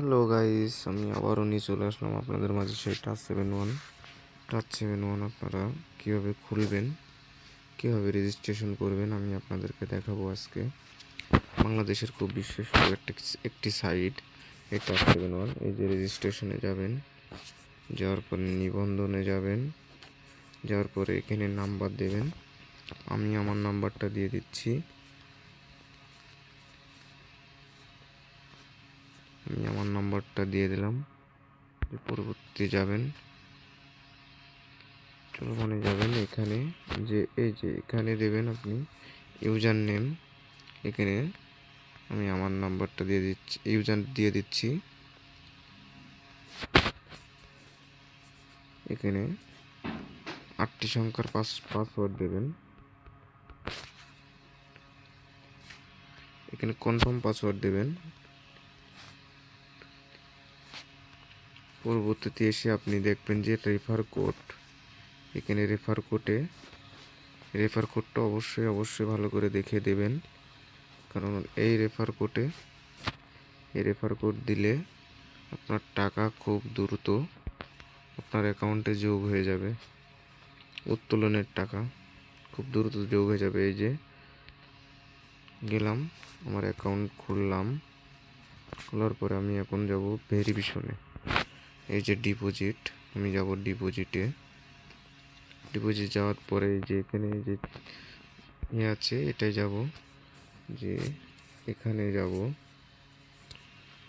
Hello guys আমি আবারও নিয়ে চলে আসলাম আপনাদের মাঝে সেই touch seven one touch seven one আপনারা কীভাবে খুলবেন, কীভাবে রেজিস্ট্রেশন করবেন, আমি আপনাদেরকে দেখাবো আজকে। বাংলাদেশের খুব বিশ্বস্ত একটি একটি সাইট এই টাচ সেভেন ওয়ান এই যে রেজিস্ট্রেশনে যাবেন, যাওয়ার পরে নিবন্ধনে যাবেন, যাওয়ার পরে এখানে নাম্বার দেবেন। আমি আমার নাম্বারটা দিয়ে দিচ্ছি। আমি আমার নাম্বারটা দিয়ে দিলাম। পরবর্তী যাবেন। চলমানে যাবেন এখানে। যে, এই যে, এখানে দেবেন আপনি ইউজার নেম এখানে আমি আমার নাম্বারটা দিয়ে দিচ্ছি, ইউজার দিয়ে দিচ্ছি। এখানে আটটি সংখ্যার পাস, পাসওয়ার্ড দেবেন। এখানে কনফার্ম পাসওয়ার্ড দেবেন। পরবর্তীতে এসে আপনি দেখবেন যে রেফার কোড এখানে রেফার কোডে রেফার কোডটা অবশ্যই অবশ্যই ভালো করে দেখে দেবেন। কারণ এই রেফার কোডে এই রেফার কোড দিলে আপনার টাকা খুব দ্রুত আপনার অ্যাকাউন্টে যোগ হয়ে যাবে। উত্তোলনের টাকা খুব দ্রুত যোগ হয়ে যাবে। এই যে গেলাম, আমার অ্যাকাউন্ট খুললাম। খোলার পরে আমি এখন যাব ভেরিফিশনে এই যে ডিপোজিট আমি যাব ডিপোজিটে ডিপোজিট যাওয়ার পরে যে এখানে যে ইয়ে আছে, এটাই যাব। যে এখানে যাব।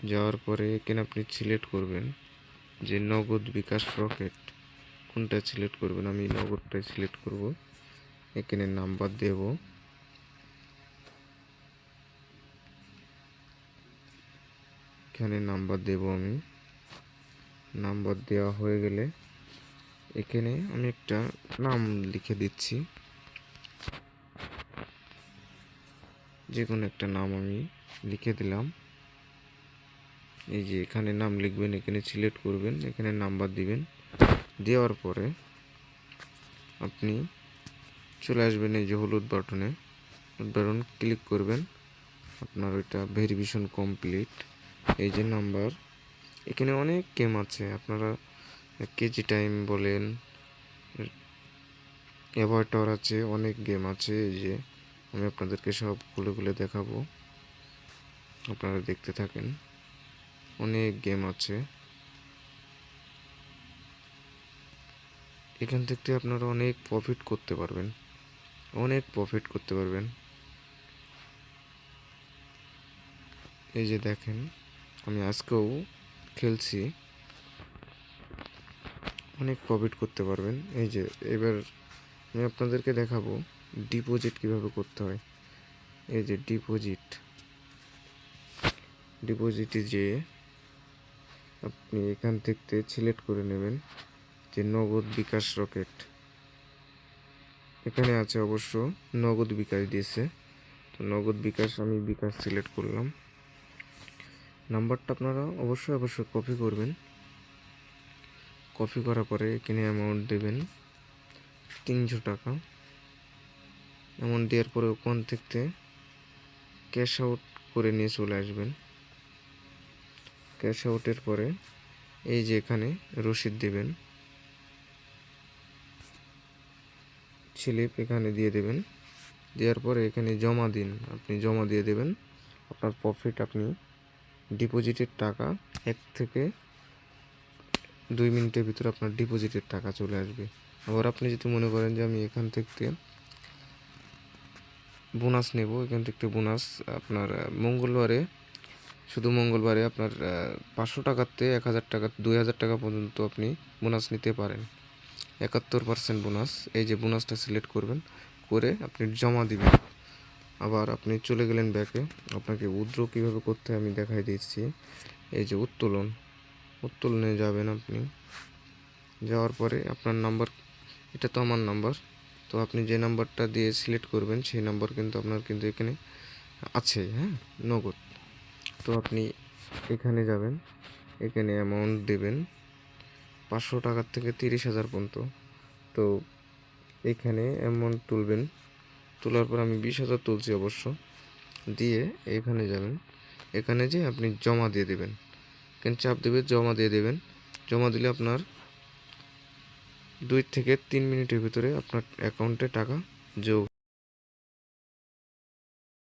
যাওয়ার পরে এখানে আপনি সিলেক্ট করবেন যে নগদ বিকাশ রকেট। কোনটা সিলেক্ট করবেন? আমি নগদটাই সিলেক্ট করব। এখানে নাম্বার দেব। এখানে নাম্বার দেব আমি। নাম্বার দেওয়া হয়ে গেলে এখানে আমি একটা নাম লিখে দিচ্ছি। যে কোনো একটা নাম আমি লিখে দিলাম। এই যে এখানে নাম লিখবেন, এখানে সিলেক্ট করবেন, এখানে নাম্বার দিবেন। দেওয়ার পরে আপনি চলে আসবেন এই যে হলুদ বাটনে। বাটন ক্লিক করবেন। আপনার ওইটা ভেরিফিকেশন কমপ্লিট। এই যে নাম্বার এখানে অনেক গেম আছে, আপনারা কেজি টাইম বলেন অ্যাভয়েটার আছে, অনেক গেম আছে, এই যে আমি আপনাদেরকে সব খুলে খুলে দেখাবো। আপনারা দেখতে থাকেন, অনেক গেম আছে। এখান থেকে আপনারা অনেক প্রফিট করতে পারবেন, অনেক প্রফিট করতে পারবেন। এই যে দেখেন, আমি আজকেও খেলছি, অনেক প্রফিট করতে পারবেন। এই যে, এবার আমি আপনাদেরকে দেখাবো ডিপোজিট কীভাবে করতে হয়। এই যে ডিপোজিট ডিপোজিটে যে আপনি এখান থেকে সিলেক্ট করে নেবেন যে নগদ বিকাশ রকেট। এখানে আছে অবশ্য নগদ বিকাশ দিয়েছে। তো নগদ বিকাশ আমি বিকাশ সিলেক্ট করলাম। নাম্বারটা আপনারা অবশ্যই অবশ্যই কপি করবেন। কপি করার পরে এখানে অ্যামাউন্ট দেবেন তিনশো টাকা। অ্যামাউন্ট দেওয়ার পরে ওখান থেকে ক্যাশ আউট করে নিয়ে চলে আসবেন। ক্যাশ আউটের পরে এই যে এখানে রসিদ দেবেন। স্লিপ এখানে দিয়ে দেবেন। দেওয়ার পরে এখানে জমা দিন, আপনি জমা দিয়ে দেবেন। আপনার প্রফিট আপনি ডিপোজিটের টাকা, এক থেকে দুই মিনিটের ভিতরে আপনার ডিপোজিটের টাকা চলে আসবে। আবার আপনি যদি মনে করেন যে আমি এখান থেকে বোনাস নেব, এখান থেকে বোনাস আপনার মঙ্গলবারে, শুধু মঙ্গলবারে আপনার পাঁচশো টাকাতে এক হাজার টাকা, দুই হাজার টাকা পর্যন্ত আপনি বোনাস নিতে পারেন। একাত্তর পার্সেন্ট বোনাস, এই যে বোনাসটা সিলেক্ট করবেন, করে আপনি জমা দিবেন। আবার আপনি চলে গেলেন ব্যাকে। আপনাকে উদ্র কীভাবে করতে হয় আমি দেখাই দিচ্ছি। এই যে উত্তোলন। উত্তোলনে যাবেন আপনি। যাওয়ার পরে আপনার নাম্বার, এটা তো আমার নাম্বার। তো আপনি যে নাম্বারটা দিয়ে সিলেক্ট করবেন, সেই নাম্বার কিন্তু আপনার কিন্তু এখানে আছে হ্যাঁ? নগদ। তো আপনি এখানে যাবেন। এখানে অ্যামাউন্ট দেবেন পাঁচশো টাকার থেকে তিরিশ হাজার পর্যন্ত। তো এখানে অ্যামাউন্ট তুলবেন। তোলার পর আমি বিশ হাজার তুলছি অবশ্য। দিয়ে এখানে যাবেন। এখানে যে আপনি জমা দিয়ে দেবেন। এখানে চাপ দেবে, জমা দিয়ে দেবেন। জমা দিলে আপনার দুই থেকে তিন মিনিটের ভিতরে আপনার অ্যাকাউন্টে টাকা যোগ